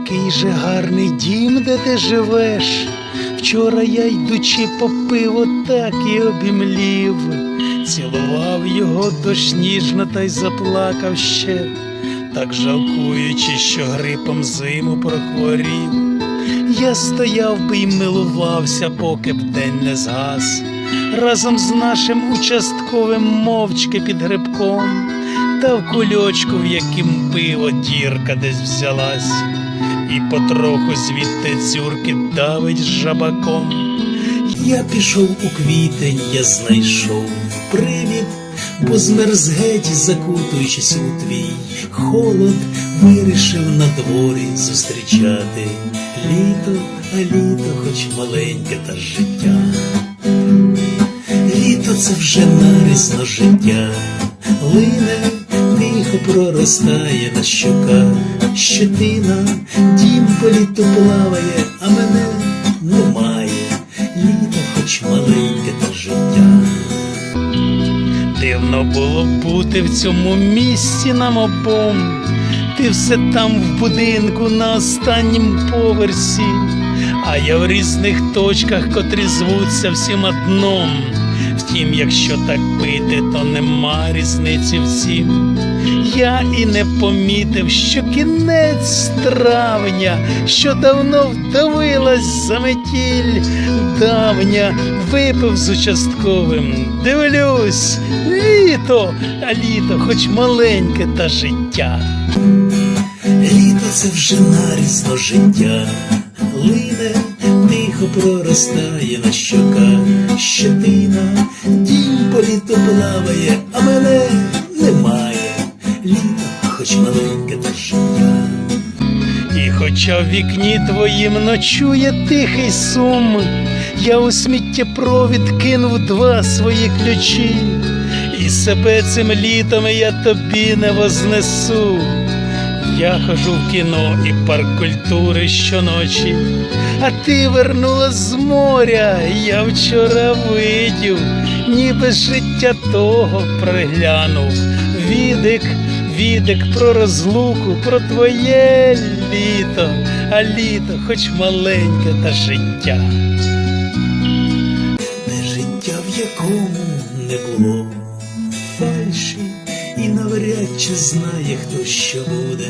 який же гарний дім, де ти живеш. Вчора я, йдучи по пиво, так і обімлів, цілував його дощ ніжно та й заплакав ще, так жалкуючи, що грипом зиму прохворів. Я стояв би й милувався, поки б день не згас, разом з нашим участковим мовчки під грибком, та в кульочку, в яким пиво дірка десь взялась, і потроху звідти цюрки давить жабаком. Я пішов у квітень, я знайшов привід, бо змерз геть, закутуючись у твій. Холод, вирішив на дворі зустрічати. Літо, а літо, хоч маленьке та життя. Літо це вже нарісно життя, лине, тихо проростає на щоках, щетина, дім по літу плаває, а мене немає. Літо, хоч маленьке та життя. Дивно було бути в цьому місці нам обом. Ти все там в будинку на останнім поверсі, а я в різних точках, котрі звуться всім одном. Втім, якщо так пити, то нема різниці всім. Я і не помітив, що кінець травня, що давно вдавилась за метіль давня, випив з участковим. Дивлюсь, літо, а літо, хоч маленьке та життя. Літо це вже нарісно життя, лине, тихо проростає на щоках, щетина, дім по літу плаває, а мене немає. Літо, хоч маленьке та життя. І хоча в вікні твоїм ночує тихий сум, я у сміттєпровід кинув два свої ключі, і себе цим літом я тобі не вознесу. Я хожу в кіно і парк культури щоночі, а ти вернула з моря, я вчора видів, ніби життя того приглянув. Відик, відик про розлуку, про твоє літо, а літо хоч маленьке та життя. Де життя, в якому не було фальші, і навряд чи знає, хто що буде.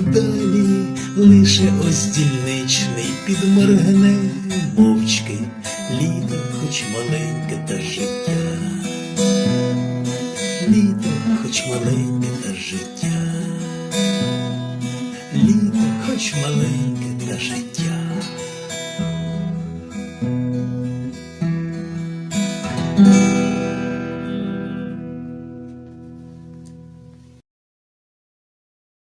Далі лише ось дільничний підморгне мовчки, літо, хоч маленьке та життя. Літо, хоч маленьке та життя. Літо, хоч маленьке та життя. Thank